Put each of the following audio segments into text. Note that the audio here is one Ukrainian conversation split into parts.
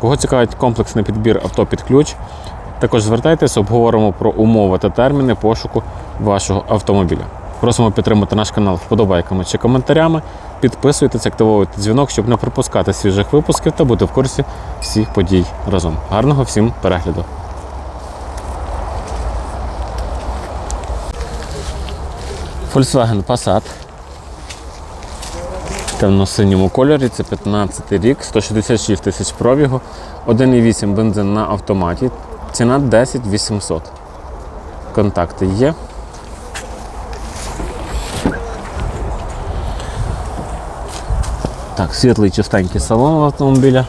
Кого цікавить комплексний підбір авто під ключ, також звертайтесь, обговоримо про умови та терміни пошуку вашого автомобіля. Просимо підтримати наш канал вподобайками чи коментарями. Підписуйтесь, активовуйте дзвінок, щоб не пропускати свіжих випусків та бути в курсі всіх подій разом. Гарного всім перегляду! Volkswagen Passat. Темно-синьому кольорі, це 15 рік, 166 тисяч пробігу, 1,8 бензин на автоматі, ціна 10 800. Контакти є. Так, світлий чистенький салон автомобіля.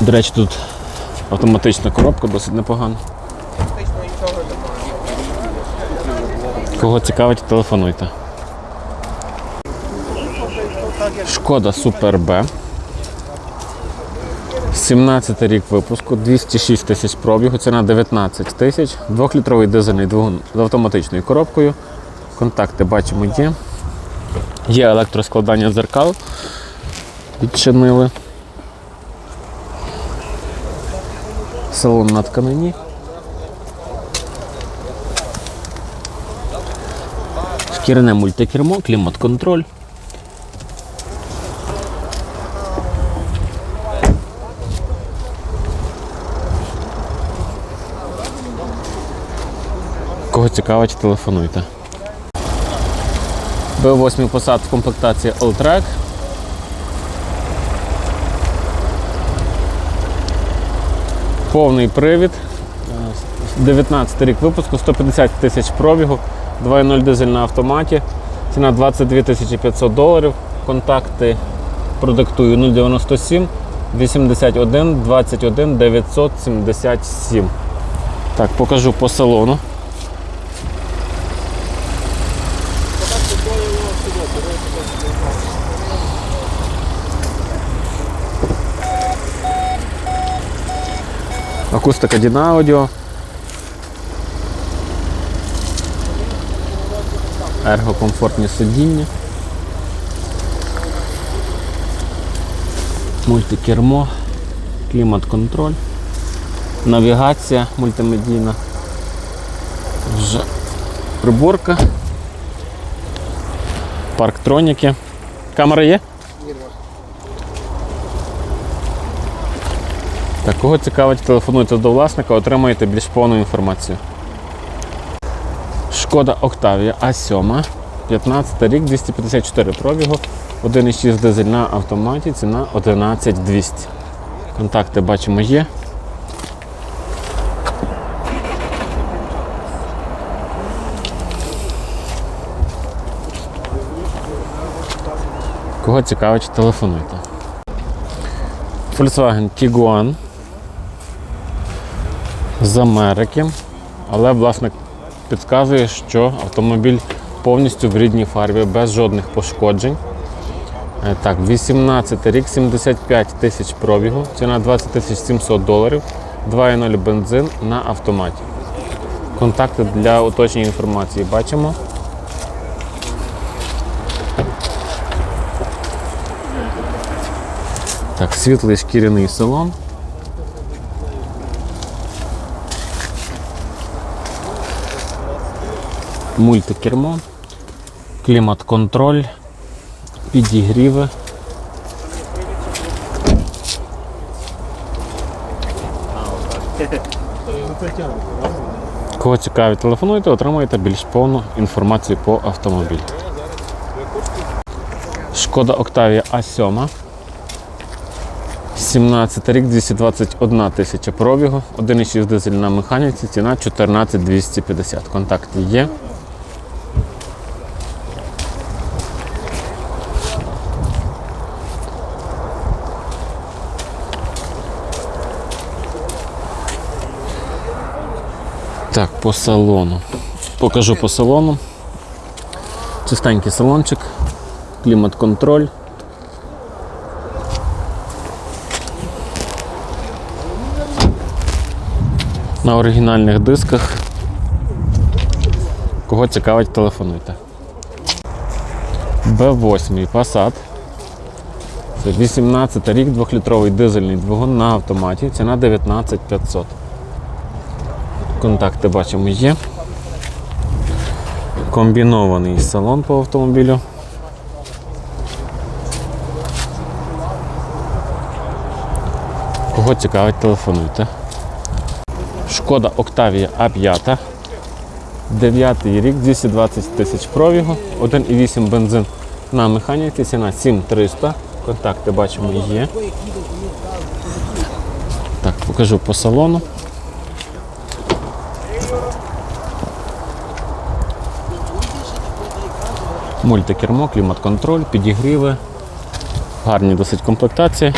До речі, тут автоматична коробка досить непогана. Кого цікавить, телефонуйте. Шкода Супер Б. 17 рік випуску, 206 тисяч пробігу, ціна 19 тисяч, 2-літровий дизельний двигун з автоматичною коробкою. Контакти бачимо є. Є електроскладання дзеркал. Відчинили. Салон на тканині. Шкіряне мультикермо, клімат-контроль. Кого цікавить, телефонуйте. Б8 посад в комплектації Alltrack. Повний привід. 19 рік випуску, 150 тисяч пробігу, 2.0 дизель на автоматі. Ціна 22 500 доларів. Контакти продиктую 097 81 21 977. Так, покажу по салону. Акустика Дінаудіо. Ергокомфортні сидіння. Мультикермо, клімат-контроль, навігація мультимедійна. Вже приборка. Парктроніки. Камера є? Так, кого цікавить, телефонуйте до власника, отримаєте більш повну інформацію. Шкода Octavia А7, 15 рік, 254 пробігу, 1,6 дизель на автоматі, ціна 11200. Контакти бачимо є. Кого цікавить, телефонуйте. Volkswagen Tiguan з Америки, але власник підказує, що автомобіль повністю в рідній фарбі, без жодних пошкоджень. Е, Так, 18 рік, 75 тисяч пробігу, ціна 20 тисяч 700 доларів, 2,0 бензин на автоматі. Контакти для уточнення інформації бачимо. Так, світлий шкіряний салон. Мультикермо, клімат-контроль, підігріви. Кого цікавить, телефонуйте, отримуєте більш повну інформацію по автомобілю. Шкода Octavia А7. 17 рік, 221 тисяча пробігу, 1,6 дизель на механіці, ціна 14 250. Контакти є. Так, по салону. Покажу по салону. Чистенький салончик, клімат-контроль. На оригінальних дисках. Кого цікавить, телефонуйте. Б8 Passat. Це 18 рік, 2-літровий дизельний двигун на автоматі. Ціна 19500. Контакти бачимо є. Комбінований салон по автомобілю. Кого цікавить, телефонуйте. Шкода Octavia A5. 9 рік, 220 тисяч пробігу, 1,8 бензин на механіці, ціна 7300. Контакти бачимо є. Так, покажу по салону. Мультикермо, клімат-контроль, підігріви, гарні досить комплектації.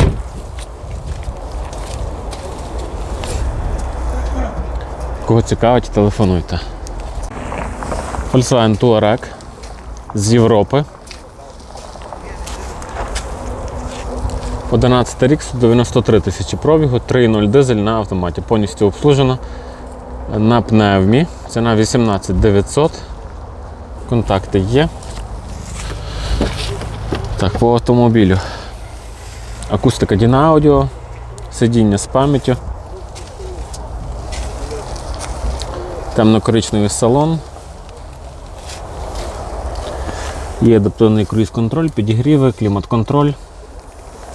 Кого цікавить, телефонуйте. Volkswagen Touareg з Європи. 11 рік, 93 тисячі пробігу, 3.0 дизель на автоматі. Повністю обслужено на пневмі. Ціна 18 900. Контакти є. Так, по автомобілю. Акустика Дінаудіо, сидіння з пам'яттю. Темно-коричневий салон. Є адаптивний круїз-контроль, підігріви, клімат-контроль,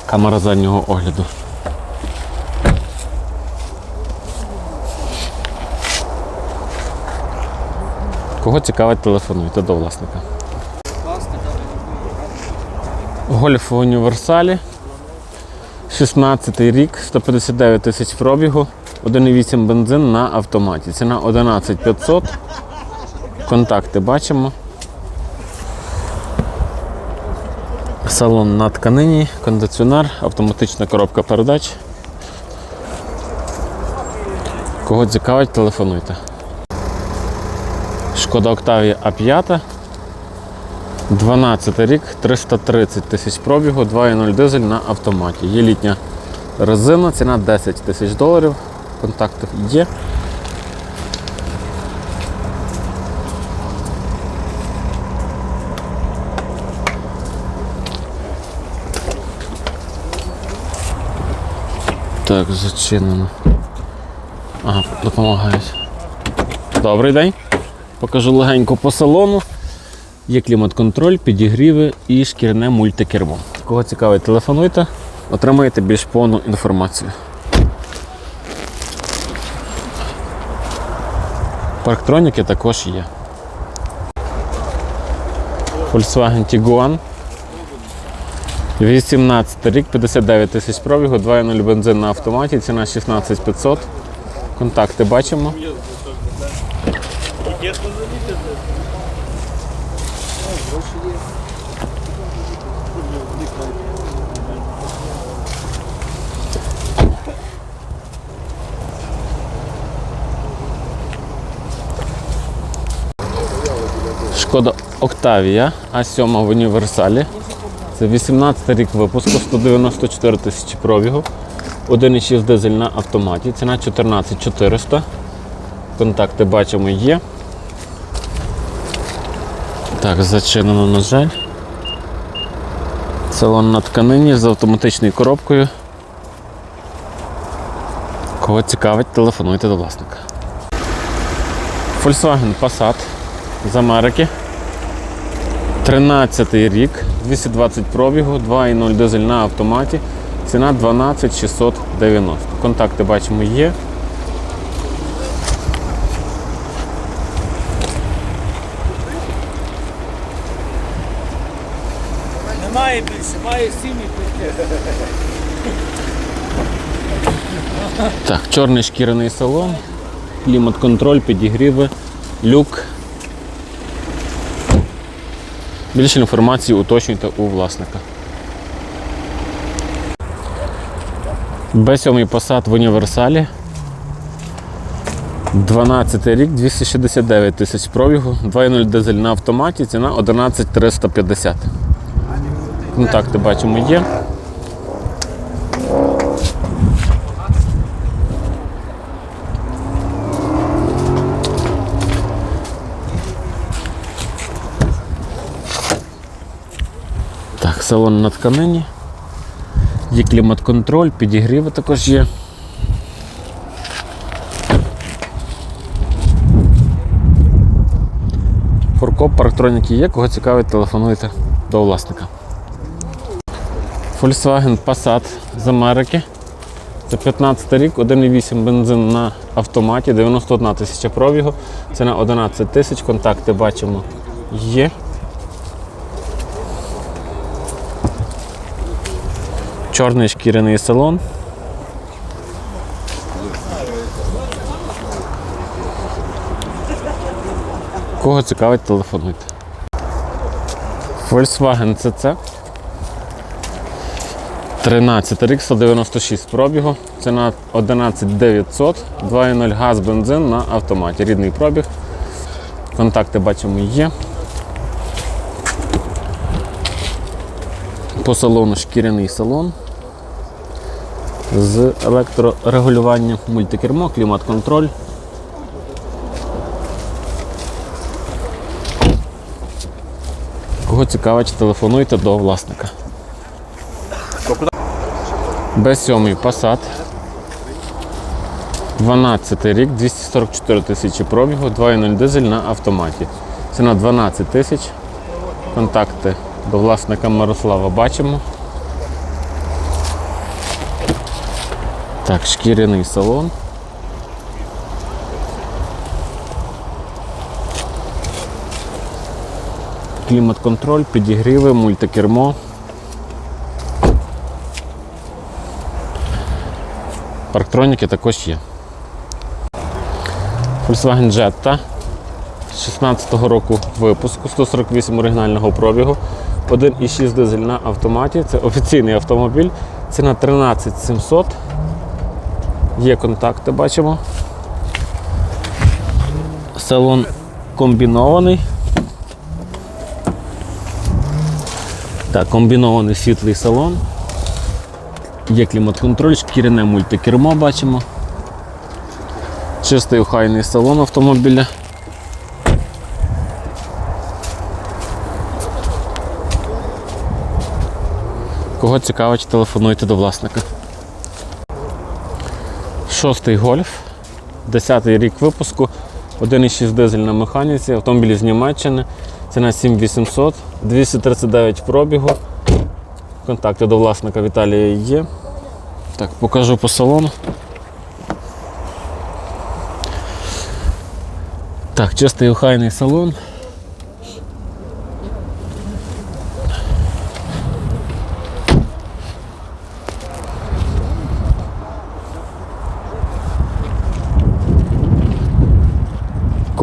камера заднього огляду. Кого цікавить, телефонуйте до власника. Гольф в універсалі. 16 рік, 159 тисяч пробігу, 1,8 бензин на автоматі. Ціна 11 500. Контакти бачимо. Салон на тканині, кондиціонер, автоматична коробка передач. Кого цікавить, телефонуйте. Шкода Octavia А5. 12 рік, 330 тисяч пробігу, 2.0 дизель на автоматі. Є літня резина, ціна 10 тисяч доларів. Контакти є. Так, зачинено. Ага, допомагають. Добрий день. Покажу легенько по салону. Є клімат-контроль, підігріви і шкіряне мультикермо. Кого цікавить, телефонуйте, отримаєте більш повну інформацію. Парктроніки також є. Volkswagen Tiguan. 18 рік, 59 тисяч пробігу, 2.0 бензин на автоматі, ціна 16500. Контакти бачимо. Шкода Octavia А7 в універсалі. Це 18 рік випуску, 194 тисячі пробігу. 1,6 дизель на автоматі. Ціна 14 400. Контакти бачимо є. Так, зачинено, на жаль. Салон на тканині з автоматичною коробкою. Кого цікавить, телефонуйте до власника. Volkswagen Passat з Америки. 13 рік, 220 пробігу, 2,0 дизель на автоматі. Ціна 12 690. Контакти бачимо є. Немає більше, має сім'ї. Так, чорний шкіряний салон, клімат-контроль, підігріви, люк. Більше інформації уточнюйте у власника. Б7 Passat в універсалі. 12 рік, 269 тисяч пробігу, 2.0 дизель на автоматі, ціна 11 350. Контакти бачимо є. Салон на тканині. Є клімат-контроль, підігріви також є. Фуркоп, парктроніки є, кого цікавить, телефонуйте до власника. Volkswagen Passat з Америки. Це 15 рік, 1,8 бензин на автоматі, 91 тисяча пробігу. Ціна 11 тисяч, контакти бачимо є. Чорний шкіряний салон. Кого цікавить, телефонуйте. Volkswagen CC. 13 рік, 196 пробігу. Ціна 11 900, 2.0 газ, бензин на автоматі. Рідний пробіг. Контакти бачимо є. По салону шкіряний салон з електрорегулюванням, мультикермо, клімат-контроль. Кого цікавить, телефонуйте до власника. Б7 Passat. 12 рік, 244 тисячі пробігу, 2.0 дизель на автоматі. Ціна 12 тисяч. Контакти до власника Мирослава бачимо. Так, шкіряний салон. Клімат-контроль, підігріви, мультикермо. Парктроніки також є. Volkswagen Jetta 16-го року випуску, 148 оригінального пробігу, 1,6 дизель на автоматі. Це офіційний автомобіль. Ціна 13 700. Є контакти, бачимо. Салон комбінований. Так, комбінований світлий салон. Є клімат-контроль, шкіряне мультикермо бачимо. Чистий охайний салон автомобіля. Кого цікавить, телефонуйте до власника. Шостий гольф, 10-й рік випуску, 1,6 дизель на механіці, автомобіль з Німеччини, ціна 7800, 239 пробігу. Контакти до власника Віталія є. Так, покажу по салону. Так, чистий охайний салон.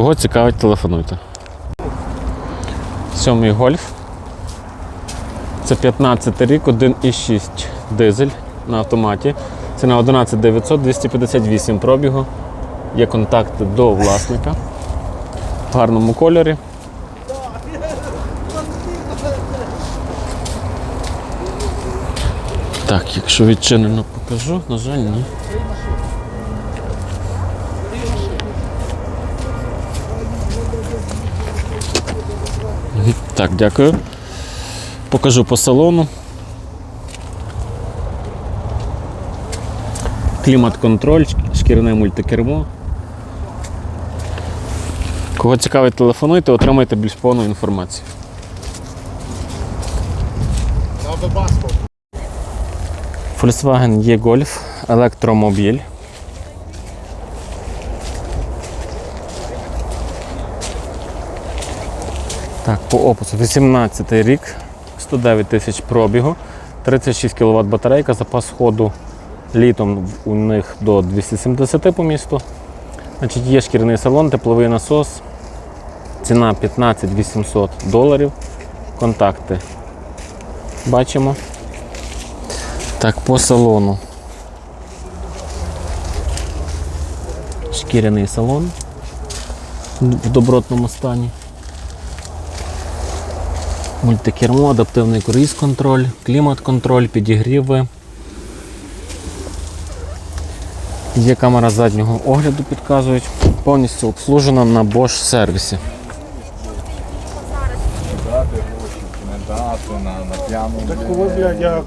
Кого цікавить, телефонуйте. Сьомий гольф. Це 15 рік, 1,6 дизель на автоматі. Ціна 11 900, 258 пробігу. Є контакти до власника. В гарному кольорі. Так, якщо відчинено покажу, на жаль, ні. Так, дякую. Покажу по салону. Клімат-контроль, шкіряне мультикермо. Кого цікавить, телефонуйте, отримайте більш повну інформацію. Volkswagen E-Golf, електромобіль. Так, по опису 18 рік, 109 тисяч пробігу, 36 кВт батарейка, запас ходу літом у них до 270 по місту. Значить, є шкіряний салон, тепловий насос. Ціна 15 800 доларів. Контакти бачимо. Так, по салону. Шкіряний салон в добротному стані. Мультикермо, адаптивний круїз-контроль, клімат-контроль, підігріви. Є камера заднього огляду, підказують. Повністю обслужена на Bosch сервісі. Дати гроші, чи на, на п'яну. Так коли, блядь, я